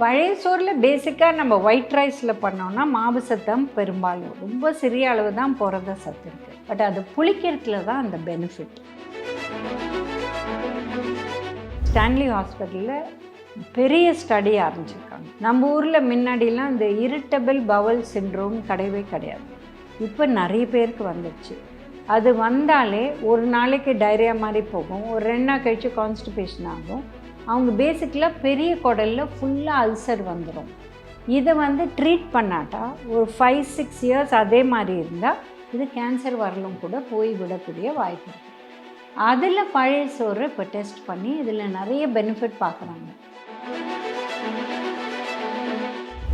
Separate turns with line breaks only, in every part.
பழைய சோறில் பேசிக்காக நம்ம ஒயிட் ரைஸில் பண்ணோம்னா மாவு சத்தம் பெரும்பாலும். ரொம்ப சிறிய அளவு தான் புரத சத்து இருக்குது பட் அது புளிக்கிறதுல தான் அந்த பெனிஃபிட் ஸ்டான்லி ஹாஸ்பிட்டலில் பெரிய ஸ்டடி ஆரம்பிச்சிருக்காங்க. நம்ம ஊரில் முன்னாடிலாம் இந்த இரிட்டபிள் பவல் சின்ரோம் கிடையவே கிடையாது. இப்போ நிறைய பேருக்கு வந்துடுச்சு அது வந்தாலே ஒரு நாளைக்கு டைரியா மாதிரி போகும். ஒரு ரெண்டு நாள் கழித்து கான்ஸ்டிபேஷன் ஆகும். அவங்க பேசிக்கலாக பெரிய குடலில் ஃபுல்லாக அல்சர் வந்துடும் இதை வந்து ட்ரீட் பண்ணாட்டா ஒரு ஃபைவ் சிக்ஸ் இயர்ஸ் அதே மாதிரி இருந்தால் இது கேன்சர் வரலும் கூட போய் விடக்கூடிய வாய்ப்பு இருக்குது அதில் பழைய சோறு இப்போ டெஸ்ட் பண்ணி இதில் நிறைய பெனிஃபிட் பார்க்குறாங்க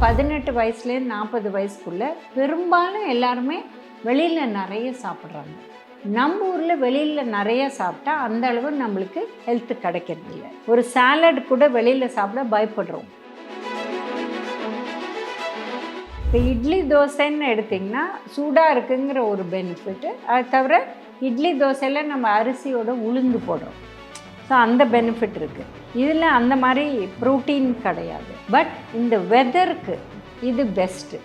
பதினெட்டு வயசுலேருந்து நாற்பது வயசுக்குள்ளே பெரும்பாலும் எல்லாருமே வெளியில் நிறைய சாப்பிட்றாங்க. நம்ம ஊரில் வெளியில் நிறைய சாப்பிட்டா அந்த அளவு நம்மளுக்கு ஹெல்த் கிடைக்கிறதில்ல ஒரு சாலட் கூட வெளியில் சாப்பிட பயப்படுறோம். இப்போ இட்லி தோசைன்னு எடுத்திங்கன்னா சூடாக இருக்குங்கிற ஒரு பெனிஃபிட்டு அது தவிர இட்லி தோசையில் நம்ம அரிசியோட உளுந்து போடுறோம். ஸோ அந்த பெனிஃபிட் இருக்குது இதில் அந்த மாதிரி ப்ரோட்டீன் கிடையாது. பட் இந்த வெதருக்கு இது பெஸ்ட்டு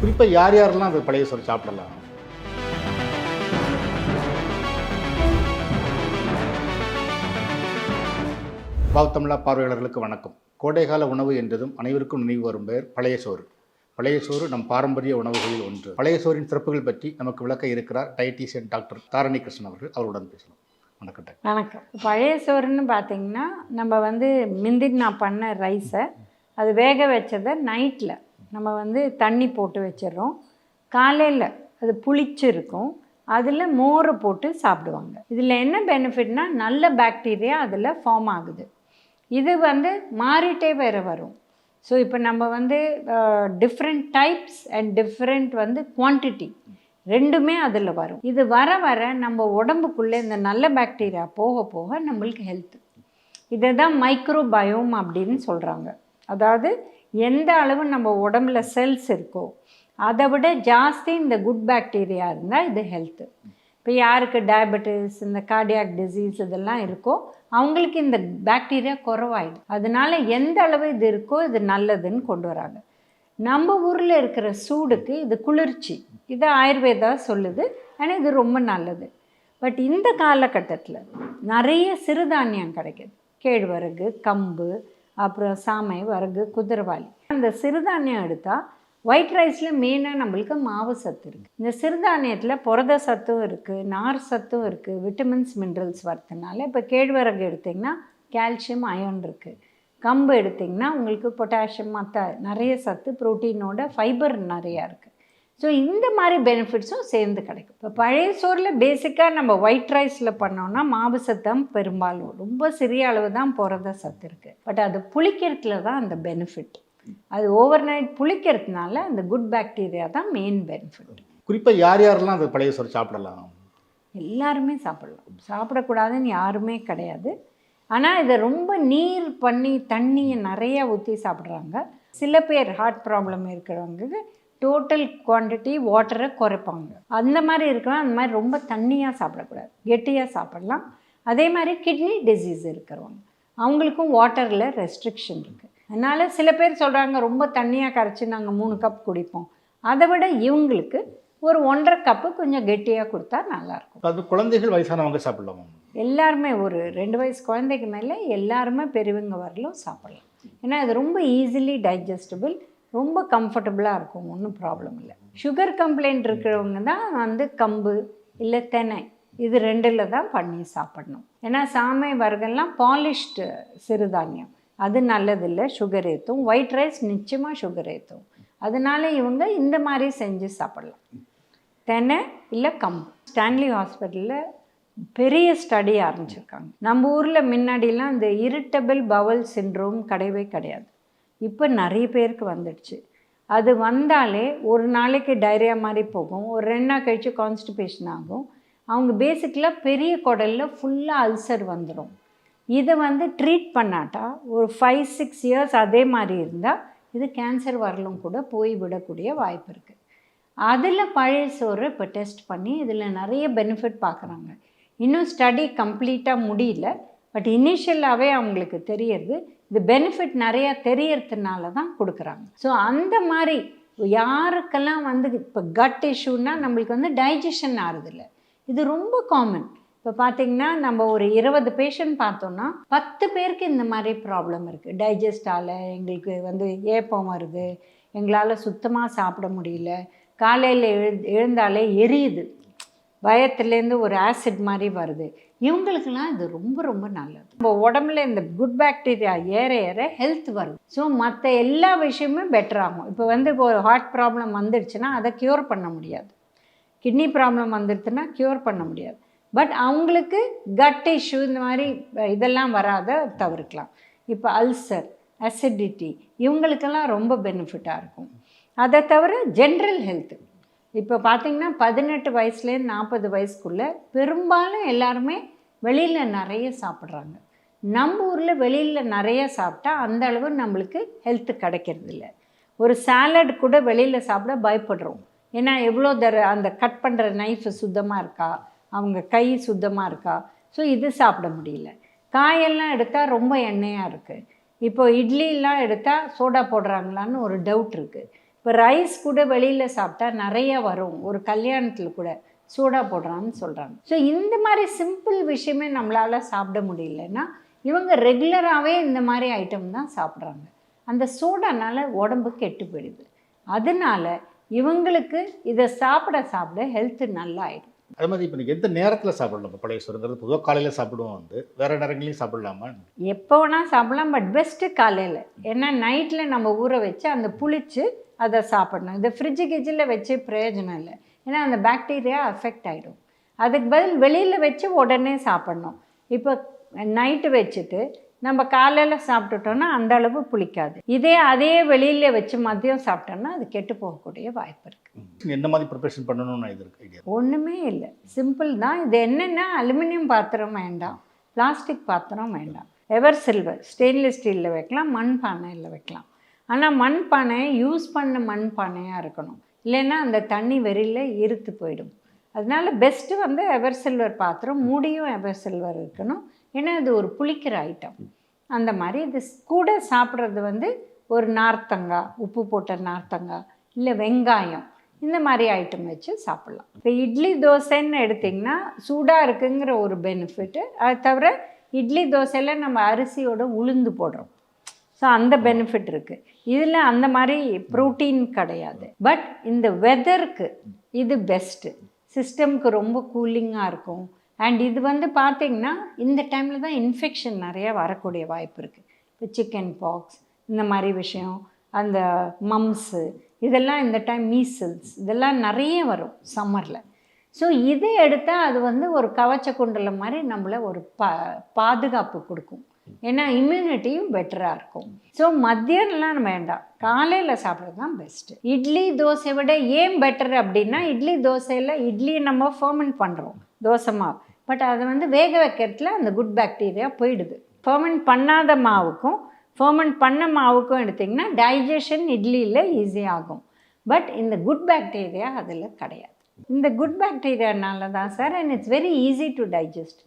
குறிப்பாக யார் யாரெல்லாம் அந்த பழைய சோறு சாப்பிடலாம்? பாவத்தமிழா பார்வையாளர்களுக்கு வணக்கம். கோடைகால உணவு என்றதும் அனைவருக்கும் நினைவு வரும் பெயர் பழைய சோறு. பழைய சோறு நம் பாரம்பரிய உணவுகளில் ஒன்று. பழைய சோறின் சிறப்புகள் பற்றி நமக்கு விளக்க இருக்கிறார் டயட்டீசியன் டாக்டர் தாரணி கிருஷ்ணன் அவர்கள். அவருடன் பேசலாம். வணக்கம்
வணக்கம். பழைய சோறுன்னு பார்த்தீங்கன்னா நம்ம வந்து முந்தி நான் பண்ண ரைஸை அது வேக வச்சதை நைட்டில் நம்ம வந்து தண்ணி போட்டு வச்சிடுறோம். காலையில் அது புளிச்சிருக்கும். அதில் மோரை போட்டு சாப்பிடுவாங்க. இதில் என்ன பெனிஃபிட்னா நல்ல பாக்டீரியா அதில் ஃபார்ம் ஆகுது. இது வந்து மாறிட்டே வேறு வரும். ஸோ இப்போ நம்ம வந்து டிஃப்ரெண்ட் டைப்ஸ் அண்ட் டிஃப்ரெண்ட் வந்து குவான்டிட்டி ரெண்டுமே அதில் வரும். இது வர வர நம்ம உடம்புக்குள்ளே இந்த நல்ல பாக்டீரியா போக போக நம்மளுக்கு ஹெல்த் இதை தான் மைக்ரோபயோம் அப்படின்னு சொல்கிறாங்க அதாவது எந்த அளவு நம்ம உடம்புல செல்ஸ் இருக்கோ அதை விட ஜாஸ்தி இந்த குட் பாக்டீரியா இருந்தால் இது ஹெல்த்து இப்போ யாருக்கு டயபெட்டிஸ் இந்த கார்டியாக் டிசீஸ் இதெல்லாம் இருக்கோ அவங்களுக்கு இந்த பாக்டீரியா குறவாயிடும். அதனால எந்த அளவு இது இருக்கோ இது நல்லதுன்னு கொண்டு வராங்க. நம்ம ஊரில் இருக்கிற சூடுக்கு இது குளிர்ச்சி. இது ஆயுர்வேதா சொல்லுது. ஆனால் இது ரொம்ப நல்லது. பட் இந்த காலகட்டத்தில் நிறைய சிறுதானியம் கிடைக்குது. கேழ்வரகு கம்பு அப்புறம் சாமை வரகு குதிரவாளி அந்த சிறுதானியம் எடுத்தால் ஒயிட் ரைஸில் மெயினாக நம்மளுக்கு மாவு சத்து இருக்குது இந்த சிறுதானியத்தில் புரத சத்தும் இருக்குது நார் சத்தும் இருக்குது விட்டமின்ஸ் மினரல்ஸ் வரதுனால இப்போ கேழ்வரகு எடுத்திங்கன்னா கால்சியம் அயன் இருக்குது கம்பு எடுத்திங்கன்னா உங்களுக்கு பொட்டாசியம் மற்ற நிறைய சத்து ப்ரோட்டீனோட ஃபைபர் நிறையா இருக்குது ஸோ இந்த மாதிரி பெனிஃபிட்ஸும் சேர்ந்து கிடைக்கும். இப்போ பழைய சோறில் பேசிக்காக நம்ம ஒயிட் ரைஸில் பண்ணோம்னா மாவு சத்தம் பெரும்பாலும் ரொம்ப சிறிய அளவு தான் புரத சத்து இருக்குது பட் அது புளிக்கிறதுல தான் அந்த பெனிஃபிட் அது ஓவர் நைட் புளிக்கிறதுனால அந்த குட் பாக்டீரியா தான் மெயின் பெனிஃபிட்
குறிப்பாக யார் யாரெல்லாம் அந்த பழைய சோறு சாப்பிடலாம்?
எல்லாருமே சாப்பிடலாம். சாப்பிடக்கூடாதுன்னு யாருமே கிடையாது. ஆனால் இதை ரொம்ப நீர் பண்ணி தண்ணியை நிறையா ஊற்றி சாப்பிட்றாங்க. சில பேர் ஹார்ட் ப்ராப்ளம் இருக்கிறவங்களுக்கு டோட்டல் குவான்டிட்டி வாட்டரை குறைப்பாங்க. அந்த மாதிரி இருக்கிறவங்க அந்த மாதிரி ரொம்ப தண்ணியாக சாப்பிடக்கூடாது கெட்டியாக சாப்பிடலாம். அதே மாதிரி கிட்னி டிசீஸ் இருக்கிறவங்க அவங்களுக்கும் வாட்டரில் ரெஸ்ட்ரிக்ஷன் இருக்குது அதனால் சில பேர் சொல்கிறாங்க ரொம்ப தண்ணியாக கரைச்சி நாங்கள் மூணு கப் குடிப்போம். அதை விட இவங்களுக்கு ஒரு ஒன்றரை கப்பு கொஞ்சம் கெட்டியாக கொடுத்தா நல்லாயிருக்கும்.
அது குழந்தைகள் வயசானவங்க சாப்பிடலாமா?
எல்லாருமே ஒரு ரெண்டு வயசு குழந்தைக்கு மேலே எல்லாருமே பெரியவங்க வரலும் சாப்பிடலாம். ஏன்னா இது ரொம்ப ஈஸிலி டைஜஸ்டபிள் ரொம்ப கம்ஃபர்டபுளாக இருக்கும் ஒன்றும் ப்ராப்ளம் இல்லை. சுகர் கம்ப்ளைண்ட் இருக்கிறவங்க தான் வந்து கம்பு இல்லை தெனை இது ரெண்டில் தான் பண்ணி சாப்பிடணும். ஏன்னா சாமை வர்க்கம்லாம் பாலிஷ்டு சிறுதானியம். அது நல்லதில்லை சுகர் ஏற்றும் ஒயிட் ரைஸ் நிச்சயமாக சுகர் ஏற்றும் அதனால இவங்க இந்த மாதிரி செஞ்சு சாப்பிடலாம். தெனை இல்லை கம்பு. ஸ்டான்லி ஹாஸ்பிட்டலில் பெரிய ஸ்டடி ஆரம்பிச்சிருக்காங்க. நம்ம ஊரில் முன்னாடிலாம் இந்த இரிட்டபிள் பவல் சிண்ட்ரோம் கிடையவே கிடையாது. இப்போ நிறைய பேருக்கு வந்துடுச்சு. அது வந்தாலே ஒரு நாளைக்கு டைரியா மாதிரி போகும். ஒரு ரெண்டு நாள் கழித்து கான்ஸ்டிபேஷன் ஆகும். அவங்க பேசிக்கலாக பெரிய குடலில் ஃபுல்லாக அல்சர் வந்துடும் இதை வந்து ட்ரீட் பண்ணாட்டா ஒரு ஃபைவ் சிக்ஸ் இயர்ஸ் அதே மாதிரி இருந்தால் இது கேன்சர் வரலும் கூட போய் விடக்கூடிய வாய்ப்பு இருக்குது அதில் பழைய சோறு இப்போ டெஸ்ட் பண்ணி இதில் நிறைய பெனிஃபிட் பார்க்குறாங்க. இன்னும் ஸ்டடி கம்ப்ளீட்டாக முடியல. பட் இனிஷியலாகவே அவங்களுக்கு தெரியறது இது பெனிஃபிட் நிறையா தெரியறதுனால தான் கொடுக்குறாங்க. ஸோ அந்த மாதிரி யாருக்கெல்லாம் வந்து இப்போ கட் இஷ்யூன்னா நம்மளுக்கு வந்து டைஜஷன் ஆறுதில்ல. இது ரொம்ப காமன் இப்போ பார்த்தீங்கன்னா நம்ம ஒரு இருபது பேஷண்ட் பார்த்தோன்னா பத்து பேருக்கு இந்த மாதிரி ப்ராப்ளம் இருக்குது டைஜஸ்டால் எங்களுக்கு வந்து ஏப்பம் வருது. எங்களால் சுத்தமாக சாப்பிட முடியல. காலையில் எழு எழுந்தாலே எரியுது. வயத்துலேருந்து ஒரு ஆசிட் மாதிரி வருது. இவங்களுக்கெல்லாம் இது ரொம்ப ரொம்ப நல்லது. நம்ம உடம்புல இந்த குட் பாக்டீரியா ஏற ஏற ஹெல்த் வருது. ஸோ மற்ற எல்லா விஷயமுமே பெட்டர் ஆகும். இப்போ வந்து இப்போ ஒரு ஹார்ட் ப்ராப்ளம் வந்துடுச்சுன்னா அதை க்யூர் பண்ண முடியாது. கிட்னி ப்ராப்ளம் வந்துடுச்சுன்னா க்யூர் பண்ண முடியாது. பட் அவங்களுக்கு கட் இஷ்யூ இந்த மாதிரி இதெல்லாம் வராத தவிர்க்கலாம். இப்போ அல்சர் அசிடிட்டி இவங்களுக்கெல்லாம் ரொம்ப பெனிஃபிட்டாக இருக்கும். அதை தவிர ஜென்ரல் ஹெல்த்து இப்போ பார்த்திங்கன்னா பதினெட்டு வயசுலேருந்து நாற்பது வயசுக்குள்ளே பெரும்பாலும் எல்லாருமே வெளியில் நிறைய சாப்பிட்றாங்க. நம்ம ஊரில் வெளியில் நிறைய சாப்பிட்டா அந்த அளவு நம்மளுக்கு ஹெல்த்து கிடைக்கிறது இல்லை. ஒரு சாலட் கூட வெளியில் சாப்பிட பயப்படுறோம். ஏன்னா எவ்வளோ தர அந்த கட் பண்ணுற நைஃப் சுத்தமாக இருக்கா? அவங்க கை சுத்தமாக இருக்கா? ஸோ இது சாப்பிட முடியல. காயெல்லாம் எடுத்தால் ரொம்ப எண்ணெயாக இருக்குது இப்போ இட்லிலாம் எடுத்தால் சோடா போடுறாங்களான்னு ஒரு டவுட் இருக்குது இப்போ ரைஸ் கூட வெளியில் சாப்பிட்டா நிறைய வரும். ஒரு கல்யாணத்தில் கூட சூடாக போடுறான்னு சொல்கிறாங்க ஸோ இந்த மாதிரி சிம்பிள் விஷயமே நம்மளால் சாப்பிட முடியலன்னா இவங்க ரெகுலராகவே இந்த மாதிரி ஐட்டம் தான் சாப்பிட்றாங்க. அந்த சோடானால உடம்பு கெட்டு போயிடுது. அதனால இவங்களுக்கு இதை சாப்பிட சாப்பிட ஹெல்த்து நல்லா ஆயிடும்
அது மாதிரி இப்போ எந்த நேரத்தில் சாப்பிடலாம்? இப்போ பழைய சுரங்கிறது பொதுவாக காலையில் சாப்பிடுவோம் வந்து. வேறு நேரங்களையும் சாப்பிடலாமா?
எப்போ வேணால் சாப்பிடலாம் பட் பெஸ்ட்டு காலையில். ஏன்னா நைட்டில் நம்ம ஊற வச்சு அந்த புளிச்சு அதை சாப்பிடணும். இந்த ஃப்ரிட்ஜு கிஜில் வச்சு பிரயோஜனம் இல்லை. ஏன்னா அந்த பாக்டீரியா அஃபெக்ட் ஆகிடும் அதுக்கு பதில் வெளியில் வச்சு உடனே சாப்பிடணும். இப்போ நைட்டு வச்சுட்டு நம்ம காலையில் சாப்பிட்டுட்டோன்னா அந்த அளவு புளிக்காது. இதே அதே வெளியில் வச்சு மதியம் சாப்பிட்டோம்னா அது கெட்டு போகக்கூடிய வாய்ப்பு இருக்குது
என்ன மாதிரி ப்ரிப்பரேஷன் பண்ணணும்னு இது இருக்கு. ஐடியா
ஒன்றுமே இல்லை. சிம்பிள் தான். இது என்னென்னா அலுமினியம் பாத்திரம் வேண்டாம். பிளாஸ்டிக் பாத்திரம் வேண்டாம். எவர் சில்வர் ஸ்டெயின்லெஸ் ஸ்டீலில் வைக்கலாம் மண் பானையில் வைக்கலாம். ஆனால் மண் பானை யூஸ் பண்ண மண் பானையாக இருக்கணும். இல்லைன்னா அந்த தண்ணி வெறியில் இருத்து போயிடும். அதனால பெஸ்ட்டு வந்து எவர் சில்வர் பாத்திரம் மூடியும் எவர் சில்வர் இருக்கணும். ஏன்னா இது ஒரு புளிக்கிற ஐட்டம் அந்த மாதிரி இது கூட சாப்பிட்றது வந்து ஒரு நார்த்தங்காய் உப்பு போட்ட நார்த்தங்காய் இல்லை வெங்காயம். இந்த மாதிரி ஐட்டம் வச்சு சாப்பிட்லாம். இப்போ இட்லி தோசைன்னு எடுத்திங்கன்னா சூடாக இருக்குங்கிற ஒரு பெனிஃபிட்டு அது தவிர இட்லி தோசையில் நம்ம அரிசியோட உளுந்து போடுறோம். ஸோ அந்த பெனிஃபிட் இருக்குது இதில் அந்த மாதிரி ப்ரோட்டீன் கிடையாது. பட் இந்த வெதருக்கு இது பெஸ்ட்டு சிஸ்டம்க்கு ரொம்ப கூலிங்காக இருக்கும். அண்ட் இது வந்து பார்த்திங்கன்னா இந்த டைமில் தான் இன்ஃபெக்ஷன் நிறையா வரக்கூடிய வாய்ப்பு இருக்குது இப்போ சிக்கன் பாக்ஸ் இந்த மாதிரி விஷயம். அந்த மம்ஸு இதெல்லாம் இந்த டைம் மீசல்ஸ் இதெல்லாம் நிறைய வரும் சம்மரில் ஸோ இதை எடுத்தால் அது வந்து ஒரு கவச்ச குண்டல மாதிரி நம்மளை ஒரு பா பாதுகாப்பு கொடுக்கும். ஏன்னா இம்யூனிட்டியும் பெட்டராக இருக்கும். ஸோ மத்தியானம்லாம் வேண்டாம். காலையில் சாப்பிட்றது தான் பெஸ்ட்டு இட்லி தோசை விட ஏன் பெட்டர் அப்படின்னா இட்லி தோசையில் இட்லியை நம்ம ஃபர்மெண்ட் பண்ணுறோம் தோசை மாவு. பட் அதை வந்து வேக வைக்கிறதுல அந்த குட் பாக்டீரியா போயிடுது. ஃபர்மெண்ட் பண்ணாத மாவுக்கும் ஃபர்மெண்ட் பண்ண மாவுக்கும் எடுத்திங்கன்னா டைஜஷன் இட்லியில் ஈஸியாகும் பட் இந்த குட் பாக்டீரியா அதில் கிடையாது. இந்த குட் பாக்டீரியானால தான் sir and it's very easy to digest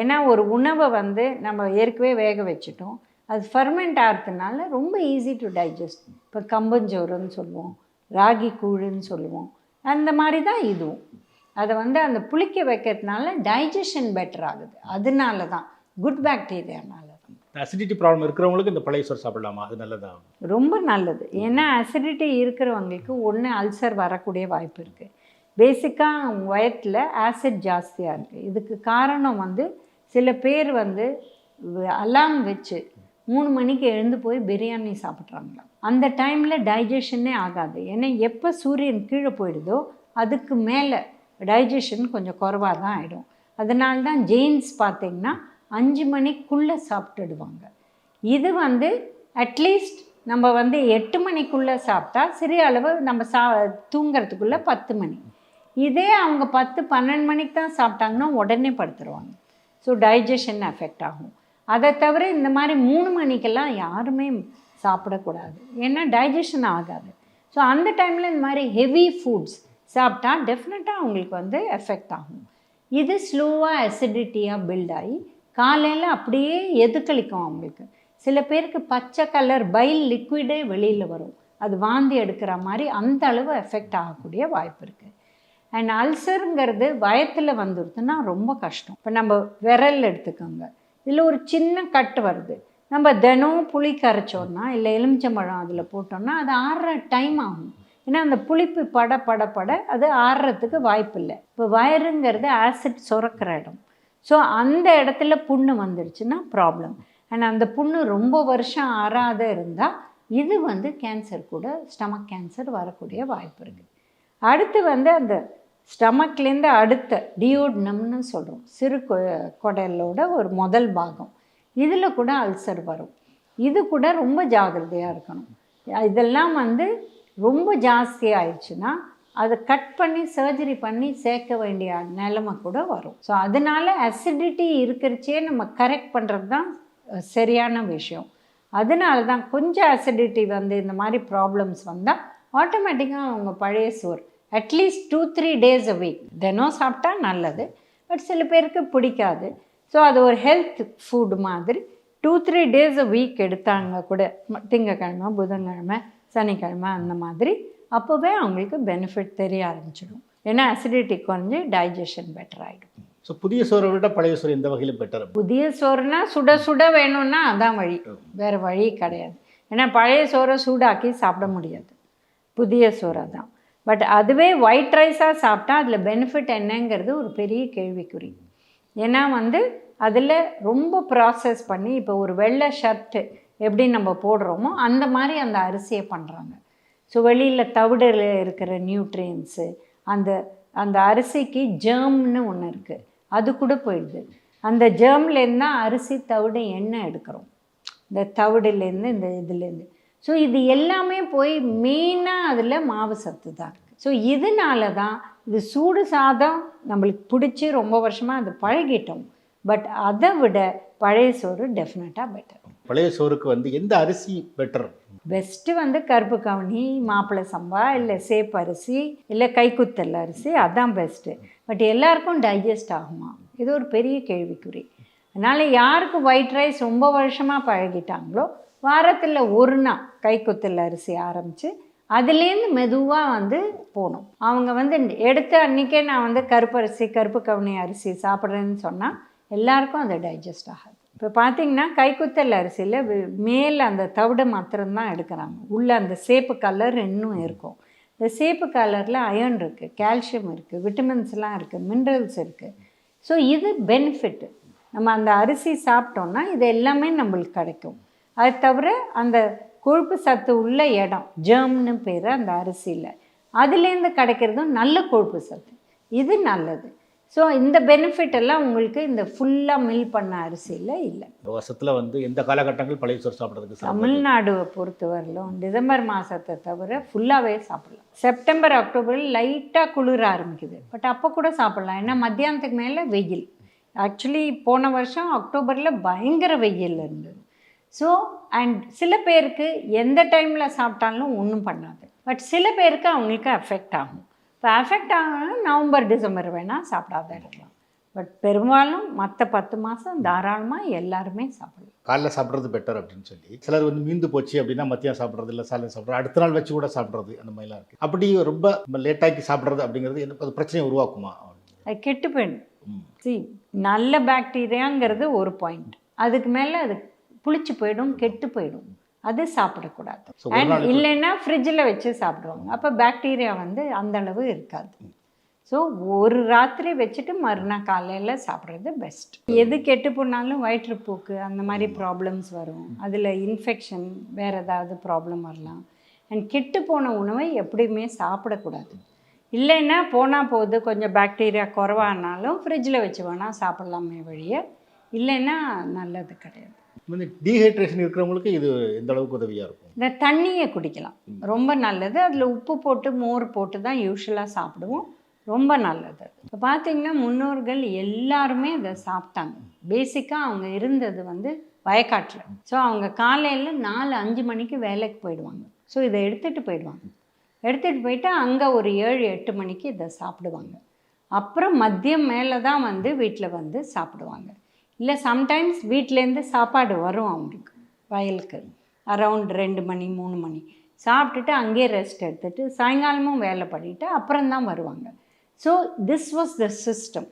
ஏன்னா ஒரு உணவை வந்து நம்ம ஏற்கனவே வேக வச்சுட்டோம். அது ஃபர்மெண்ட் ஆகிறதுனால ரொம்ப ஈஸி டு டைஜஸ்ட் இப்போ கம்பஞ்சோறுன்னு சொல்லுவோம் ராகி கூழுன்னு சொல்லுவோம். அந்த மாதிரி தான் இதுவும். அதை வந்து அந்த புளிக்க வைக்கிறதுனால டைஜஷன் பெட்டர் ஆகுது. அதனால தான் குட் பாக்டீரியானால
அசிடிட்டி ப்ராப்ளம் இருக்கிறவங்களுக்கு இந்த பழைய சோறு சாப்பிடலாமா? அது நல்லதா?
ரொம்ப நல்லது. ஏன்னா அசிடிட்டி இருக்கிறவங்களுக்கு ஒன்று அல்சர் வரக்கூடிய வாய்ப்பு இருக்குது பேசிக்காக வயத்தில் ஆசிட் ஜாஸ்தியாக இருக்குது இதுக்கு காரணம் வந்து சில பேர் வந்து அலாம் வச்சு மூணு மணிக்கு எழுந்து போய் பிரியாணி சாப்பிட்றாங்களாம் அந்த டைமில் டைஜஷனே ஆகாது. ஏன்னா எப்போ சூரியன் கீழே போயிடுதோ அதுக்கு மேலே டைஜஷன் கொஞ்சம் குறவாக தான் ஆகிடும் அதனால தான் ஜெயின்ஸ் பார்த்திங்கன்னா அஞ்சு மணிக்குள்ளே சாப்பிட்டுடுவாங்க. இது வந்து அட்லீஸ்ட் நம்ம வந்து எட்டு மணிக்குள்ளே சாப்பிட்டா சிறிய அளவு நம்ம சா தூங்குறதுக்குள்ளே பத்து மணி. இதே அவங்க பத்து பன்னெண்டு மணிக்கு தான் சாப்பிட்டாங்கன்னா உடனே படுத்துருவாங்க. ஸோ டைஜஷன் எஃபெக்ட் ஆகும். அதை தவிர இந்த மாதிரி மூணு மணிக்கெல்லாம் யாருமே சாப்பிடக்கூடாது. ஏன்னா டைஜஷன் ஆகாது. ஸோ அந்த டைமில் இந்த மாதிரி ஹெவி ஃபுட்ஸ் சாப்பிட்டா டெஃபினட்டாக அவங்களுக்கு வந்து எஃபெக்ட் ஆகும். இது ஸ்லோவாக அசிடிட்டியாக பில்ட் ஆகி காலையில் அப்படியே எதுக்களிக்கும் அவங்களுக்கு? சில பேருக்கு பச்சை கலர் பைல் லிக்விடே வெளியில் வரும். அது வாந்தி எடுக்கிற மாதிரி அந்த அளவு எஃபெக்ட் ஆகக்கூடிய வாய்ப்பு இருக்குது அண்ட் அல்சருங்கிறது வயத்தில் வந்துடுதுன்னா ரொம்ப கஷ்டம். இப்போ நம்ம விரல் எடுத்துக்கோங்க. இதில் ஒரு சின்ன கட்டு வருது. நம்ம தினம் புளி கரைச்சோன்னா இல்லை எலுமிச்சம்பழம் அதில் போட்டோம்னா அது ஆறுற டைம் ஆகும். ஏன்னா அந்த புளிப்பு பட பட பட அது ஆறுறதுக்கு வாய்ப்பு இல்லை இப்போ வயருங்கிறது ஆசிட் சுரக்கிற இடம். ஸோ அந்த இடத்துல புண்ணு வந்துடுச்சுன்னா ப்ராப்ளம் அண்ட் அந்த புண்ணு ரொம்ப வருஷம் ஆறாத இருந்தால் இது வந்து கேன்சர் கூட ஸ்டமக் கேன்சர் வரக்கூடிய வாய்ப்பு இருக்குது அடுத்து வந்து அந்த ஸ்டமக்லேருந்து அடுத்த டியோட்னம்னு சொல்கிறோம் சிறு கொ குடலோட ஒரு முதல் பாகம். இதில் கூட அல்சர் வரும். இது கூட ரொம்ப ஜாகிரதையாக இருக்கணும். இதெல்லாம் வந்து ரொம்ப ஜாஸ்தி ஆயிடுச்சுன்னா அதை கட் பண்ணி சர்ஜரி பண்ணி சேர்க்க வேண்டிய நிலைமை கூட வரும். ஸோ அதனால அசிடிட்டி இருக்கிறச்சே நம்ம கரெக்ட் பண்ணுறது தான் சரியான விஷயம். அதனால தான் கொஞ்சம் அசிடிட்டி வந்து இந்த மாதிரி ப்ராப்ளம்ஸ் வந்தால் ஆட்டோமேட்டிக்காக அவங்க பழைய சோறு. At least two three days a week தினம் சாப்பிட்டா நல்லது பட் சில பேருக்கு பிடிக்காது. ஸோ அது ஒரு ஹெல்த் ஃபுட் மாதிரி. Two three days a week எடுத்தாங்க கூட திங்கக்கிழமை புதன்கிழமை சனிக்கிழமை அந்த மாதிரி அப்போவே அவங்களுக்கு பெனிஃபிட் தெரிய ஆரம்பிச்சிடும். ஏன்னா அசிடிட்டி குறைஞ்சி டைஜஷன் பெட்டர் ஆகிடும்
ஸோ புதிய சோறை விட பழைய சோறு எந்த வகையில் பெட்டர்
புதிய சோறுனா சுட சுட வேணும்னா அதான் வழி. வேறு வழி கிடையாது. ஏன்னா பழைய சோறை சூடாக்கி சாப்பிட முடியாது. புதிய சோறை தான் பட் அதுவே ஒயிட் ரைஸாக சாப்பிட்டா அதில் பெனிஃபிட் என்னங்கிறது ஒரு பெரிய கேள்விக்குறி. ஏன்னா வந்து அதில் ரொம்ப ப்ராசஸ் பண்ணி இப்போ ஒரு வெள்ளை ஷர்ட்டு எப்படி நம்ம போடுறோமோ அந்த மாதிரி அந்த அரிசியை பண்ணுறாங்க ஸோ வெளியில் தவிடில் இருக்கிற நியூட்ரியன்ஸு அந்த அந்த அரிசிக்கு ஜேர்ம்னு ஒன்று இருக்குது அது கூட போயிடுது. அந்த ஜேர்ம்லேருந்து தான் அரிசி தவிடு எண்ணெய் எடுக்கிறோம். இந்த தவிடுலேருந்து இந்த இதுலேருந்து ஸோ இது எல்லாமே போய் மெயினாக அதில் மாவு சத்து தான் இருக்குது ஸோ இதனால தான் இது சூடு சாதம் நம்மளுக்கு பிடிச்சி ரொம்ப வருஷமாக அது பழகிட்டோம். பட் அதை விட பழைய சோறு டெஃபினட்டாக பெட்டர்
பழைய சோறுக்கு வந்து எந்த அரிசி பெட்டர்
பெஸ்ட்டு வந்து கருப்பு கவுனி மாப்பிள்ளை சம்பா இல்லை சேப்பு அரிசி இல்லை கைக்குத்தல் அரிசி அதான் பெஸ்ட்டு பட் எல்லாருக்கும் டைஜஸ்ட் ஆகுமா? இது ஒரு பெரிய கேள்விக்குறி. அதனால் யாருக்கு ஒயிட் ரைஸ் ரொம்ப வருஷமாக பழகிட்டாங்களோ வாரத்தில் ஒரு நாள் கைக்குத்தல் அரிசி ஆரம்பித்து அதுலேருந்து மெதுவாக வந்து போகணும். அவங்க வந்து எடுத்த அன்றைக்கே நான் வந்து கருப்பு அரிசி கருப்பு கவுனி அரிசி சாப்பிட்றேன்னு சொன்னால் எல்லாருக்கும் அது டைஜஸ்ட் ஆகாது. இப்போ பார்த்தீங்கன்னா கைக்குத்தல் அரிசியில் மேலே அந்த தவிடு மாத்திரம்தான் எடுக்கிறாங்க. உள்ளே அந்த சேப்பு கலர் இன்னும் இருக்கும். இந்த சேப்பு கலரில் அயர்ன் இருக்குது கால்சியம் இருக்குது விட்டமின்ஸ்லாம் இருக்குது மினரல்ஸ் இருக்குது ஸோ இது பெனிஃபிட்டு நம்ம அந்த அரிசி சாப்பிட்டோம்னா இது எல்லாமே நம்மளுக்கு கிடைக்கும். அது தவிர அந்த கொழுப்பு சத்து உள்ள இடம் ஜேர்ம்னு பேர் அந்த அரிசியில். அதுலேருந்து கிடைக்கிறதும் நல்ல கொழுப்பு சத்து. இது நல்லது. ஸோ இந்த பெனிஃபிட் எல்லாம் உங்களுக்கு இந்த ஃபுல்லாக மில் பண்ண அரிசியில் இல்லை.
வருஷத்தில் வந்து எந்த காலகட்டங்கள் பழைய சோறு சாப்பிட்றதுக்கு?
தமிழ்நாடுவை பொறுத்தவரையிலும் டிசம்பர் மாதத்தை தவிர ஃபுல்லாகவே சாப்பிடலாம். செப்டம்பர் அக்டோபரில் லைட்டாக குளிர ஆரம்பிக்குது. பட் அப்போ கூட சாப்பிடலாம். ஏன்னா மத்தியானத்துக்கு மேலே வெயில். ஆக்சுவலி போன வருஷம் அக்டோபரில் பயங்கர வெயில் இருந்தது. ஸோ அண்ட் சில பேருக்கு எந்த டைமில் சாப்பிட்டாலும் ஒன்றும் பண்ணாது. பட் சில பேருக்கு அவங்களுக்கு அஃபெக்ட் ஆகும். இப்போ அஃபெக்ட் ஆகணும்னா நவம்பர் டிசம்பர் வேணால் சாப்பிடாத இருக்கலாம். பட் பெரும்பாலும் மற்ற பத்து மாதம் தாராளமாக எல்லாருமே சாப்பிடலாம்.
காலைல சாப்பிட்றது பெட்டர் அப்படின்னு சொல்லி. சிலர் வந்து மீந்து போச்சு அப்படின்னா மத்தியம் சாப்பிட்றது இல்லை சாலை சாப்பிட்றது. அடுத்த நாள் வச்சு கூட சாப்பிட்றது அந்த மாதிரிலாம் இருக்குது அப்படி ரொம்ப லேட்டாக்கி சாப்பிட்றது அப்படிங்கிறது என்ன அது பிரச்சனையை உருவாக்குமா?
அது கெட்டு போயிடும். see நல்ல பாக்டீரியாங்கிறது ஒரு பாயிண்ட் அதுக்கு மேலே அது புளிச்சு போயிடும் கெட்டு போயிடும். அது சாப்பிடக்கூடாது. அண்ட் இல்லைன்னா ஃப்ரிட்ஜில் வச்சு சாப்பிடுவாங்க. அப்போ பாக்டீரியா வந்து அந்த அளவு இருக்காது. ஸோ ஒரு ராத்திரி வச்சுட்டு மறுநாள் காலையில் சாப்பிட்றது பெஸ்ட் எது கெட்டு போனாலும் வயிற்றுப்போக்கு அந்த மாதிரி ப்ராப்ளம்ஸ் வரும். அதில் இன்ஃபெக்ஷன் வேறு ஏதாவது ப்ராப்ளம் வரலாம். அண்ட் கெட்டு போன உணவை எப்படியுமே சாப்பிடக்கூடாது. இல்லைன்னா போனால் போகுது கொஞ்சம் பாக்டீரியா குறைவானாலும் ஃப்ரிட்ஜில் வச்சு வேணால் சாப்பிட்லாமே வழிய. இல்லைன்னா நல்லது கிடையாது.
வந்து டீஹைட்ரேஷன் இருக்கிறவங்களுக்கு இது எந்த அளவுக்கு உதவியாக இருக்கும்?
இந்த தண்ணியை குடிக்கலாம். ரொம்ப நல்லது. அதில் உப்பு போட்டு மோர் போட்டு தான் யூஸ்வலாக சாப்பிடுவோம். ரொம்ப நல்லது. இப்போ பார்த்தீங்கன்னா முன்னோர்கள் எல்லாருமே இதை சாப்பிட்டாங்க. பேசிக்காக அவங்க இருந்தது வந்து வயக்காட்டில். ஸோ அவங்க காலையில் நாலு அஞ்சு மணிக்கு வேலைக்கு போயிடுவாங்க. ஸோ இதை எடுத்துகிட்டு போயிடுவாங்க. எடுத்துகிட்டு போயிட்டு அங்கே ஒரு ஏழு எட்டு மணிக்கு இதை சாப்பிடுவாங்க. அப்புறம் மதியம் மேலே தான் வந்து வீட்டில் வந்து சாப்பிடுவாங்க. இல்லை சம்டைம்ஸ் வீட்டிலேருந்து சாப்பாடு வரும் அவங்களுக்கு வயலுக்கு. அரவுண்ட் ரெண்டு மணி மூணு மணி. சாப்பிட்டுட்டு அங்கேயே ரெஸ்ட் எடுத்துட்டு சாயங்காலமும் வேலை பண்ணிட்டு அப்புறம் தான் வருவாங்க. So this was the system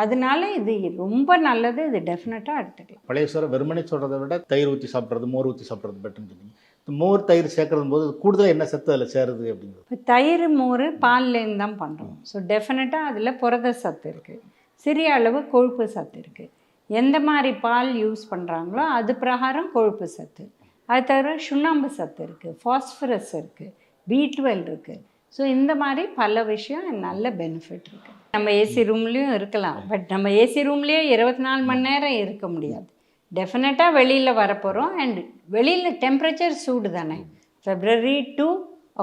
அதனால இது ரொம்ப நல்லது இது டெஃபினட்டாக எடுத்துக்கலாம்.
பழைய சோறு வெறுமனே சொல்கிறத விட தயிர் ஊற்றி சாப்பிட்றது மோர் ஊற்றி சாப்பிட்றது பெட்டர்னு சொன்னீங்க. இந்த மோர் தயிர் சேர்க்கறது போது கூடுதலாக என்ன சத்து அதில் சேருது அப்படிங்கிறது?
இப்போ தயிர் மோர் பால்லேருந்து தான் பண்ணுறோம் ஸோ டெஃபினட்டாக அதில் புரத சத்து இருக்குது சிறிய அளவு கொழுப்பு சத்து இருக்குது எந்த மாதிரி பால் யூஸ் பண்ணுறாங்களோ அது பிரகாரம் கொழுப்பு சத்து. அது தவிர சுண்ணாம்பு சத்து இருக்குது ஃபாஸ்பரஸ் இருக்குது பி டுவெல் இருக்குது ஸோ இந்த மாதிரி பல விஷயம் நல்ல பெனிஃபிட் இருக்குது நம்ம ஏசி ரூம்லேயும் இருக்கலாம் பட் நம்ம ஏசி ரூம்லேயே இருபத்தி நாலு மணி நேரம் இருக்க முடியாது. டெஃபினட்டாக வெளியில் வரப்போகிறோம் அண்ட் வெளியில் டெம்பரேச்சர் சூடு தானே. ஃபெப்ரவரி டு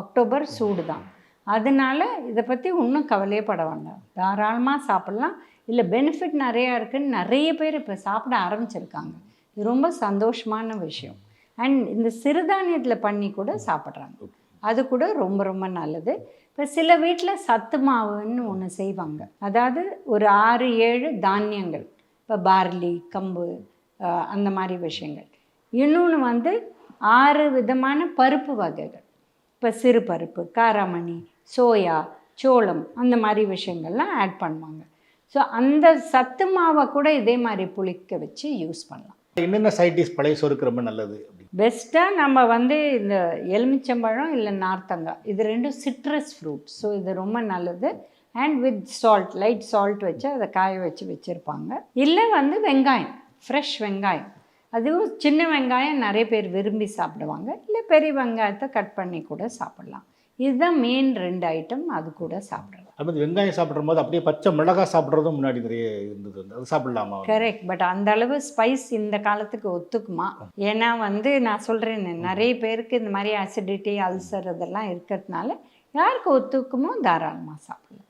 அக்டோபர் சூடு தான். அதனால இதை பற்றி ஒன்றும் கவலையே பட வேண்டாம். தாராளமாக சாப்பிட்லாம். இல்லை பெனிஃபிட் நிறையா இருக்குன்னு நிறைய பேர் இப்போ சாப்பிட ஆரம்பிச்சிருக்காங்க. இது ரொம்ப சந்தோஷமான விஷயம். அண்ட் இந்த சிறுதானியத்தில் பண்ணி கூட சாப்பிட்றாங்க. அது கூட ரொம்ப ரொம்ப நல்லது. இப்போ சில வீட்டில் சத்து மாவுன்னு ஒன்று செய்வாங்க. அதாவது ஒரு ஆறு ஏழு தானியங்கள். இப்போ பார்லி கம்பு அந்த மாதிரி விஷயங்கள். இன்னொன்று வந்து ஆறு விதமான பருப்பு வகைகள். இப்போ சிறு பருப்பு காராமணி சோயா சோளம் அந்த மாதிரி விஷயங்கள்லாம் ஆட் பண்ணுவாங்க. ஸோ அந்த சத்து மாவை கூட இதே மாதிரி புளிக்க வச்சு யூஸ் பண்ணலாம்.
என்னென்ன சைடிஸ் பழைய சோறுக்கு ரொம்ப நல்லது அப்படி
பெஸ்ட்டாக நம்ம வந்து இந்த எலுமிச்சம்பழம் இல்லை நார்த்தங்காய் இது ரெண்டும் சிட்ரஸ் ஃப்ரூட் ஸோ இது ரொம்ப நல்லது. And with salt light salt வச்சு அதை காய வச்சு வச்சுருப்பாங்க. இல்லை வந்து வெங்காயம் ஃப்ரெஷ் வெங்காயம். அதுவும் சின்ன வெங்காயம் நிறைய பேர் விரும்பி சாப்பிடுவாங்க. இல்லை பெரிய வெங்காயத்தை கட் பண்ணி கூட சாப்பிடலாம். இதுதான் மெயின் ரெண்டு ஐட்டம் அது கூட சாப்பிடலாம்.
அது மாதிரி வெங்காயம் சாப்பிட்ற போது அப்படியே பச்சை மிளகாய் சாப்பிட்றதும் முன்னாடி நிறைய இருந்தது அது சாப்பிடலாமா?
கரெக்ட் பட் அந்த அளவு ஸ்பைஸ் இந்த காலத்துக்கு ஒத்துக்குமா? ஏன்னா வந்து நான் சொல்கிறேன் நிறைய பேருக்கு இந்த மாதிரி அசிடிட்டி அல்சர் இதெல்லாம் இருக்கிறதுனால யாருக்கு ஒத்துக்குமோ தாராளமாக சாப்பிடலாம்.